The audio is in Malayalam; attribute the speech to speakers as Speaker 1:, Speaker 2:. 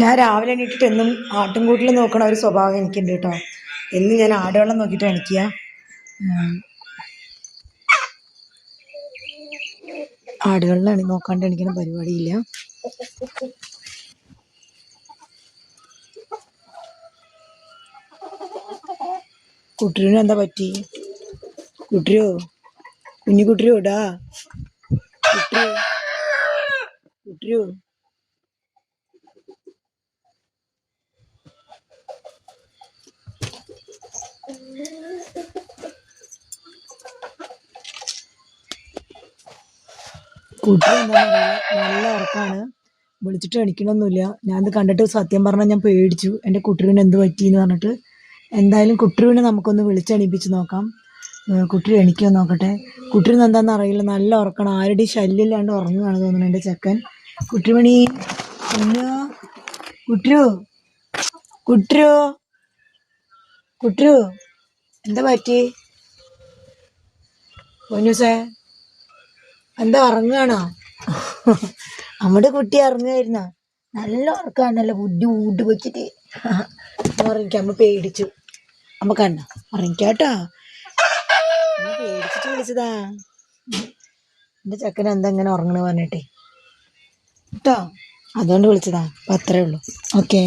Speaker 1: ഞാൻ രാവിലെ എണീറ്റിട്ട് എന്നും ആട്ടിൻകൂട്ടിൽ നോക്കണ ഒരു സ്വഭാവം എനിക്കുണ്ട് കേട്ടോ. എന്ന് ഞാൻ ആടുവെള്ളം നോക്കിയിട്ട് എണിക്കുക. ആടുകളിലാണ് നോക്കാണ്ട് എണിക്കണ പരിപാടിയില്ല. കുട്ടിന് എന്താ പറ്റി? കുട്ടിയോ? കുഞ്ഞു കുട്ടിയോ ഇടാ? കുട്ടിയോ? കുട്ടിയോ? കുട്ടി എന്താണെന്ന് നല്ല ഉറക്കാണ് വിളിച്ചിട്ട് എണിക്കണമൊന്നുമില്ല ഞാനത് കണ്ടിട്ട് സത്യം പറഞ്ഞാൽ ഞാൻ പേടിച്ചു. എന്റെ കുട്ടീനെ എന്ത് പറ്റി എന്ന് പറഞ്ഞിട്ട്. എന്തായാലും കുട്ടീനെ നമുക്കൊന്ന് വിളിച്ചെണീപ്പിച്ച് നോക്കാം. കുട്ടി എണിക്കാൻ നോക്കട്ടെ. കുട്ടീന് എന്താണെന്ന് അറിയില്ല. നല്ല ഉറക്കണം. ആരുടെയും ശല്യമില്ലാണ്ട് ഉറങ്ങുകയാണ് തോന്നുന്നു എന്റെ ചെക്കൻ. കുട്ടിമണി കുഞ്ഞോ കുട്ടു കുട്ടു കുട്ടു എന്താ പറ്റി? പൊന്നൂസേ? എന്താ ഉറങ്ങാണോ? നമ്മുടെ കുട്ടി ഇറങ്ങുമായിരുന്ന നല്ല ഉറക്കാണല്ലോ ബുദ്ധി ഊട്ട് വെച്ചിട്ട്. ഉറങ്ങിക്ക അമ്മ പേടിച്ചു. അമ്മ കണ്ട ഉറങ്ങിക്കാട്ടോ. പേടിച്ചിട്ട് വിളിച്ചതാ. എന്റെ ചക്കൻ എന്താ ഇങ്ങനെ ഉറങ്ങണ പറഞ്ഞിട്ടേ. കേട്ടോ അതുകൊണ്ട് വിളിച്ചതാ അപ്പൊ അത്രേ ഉള്ളൂ. ഓക്കേ.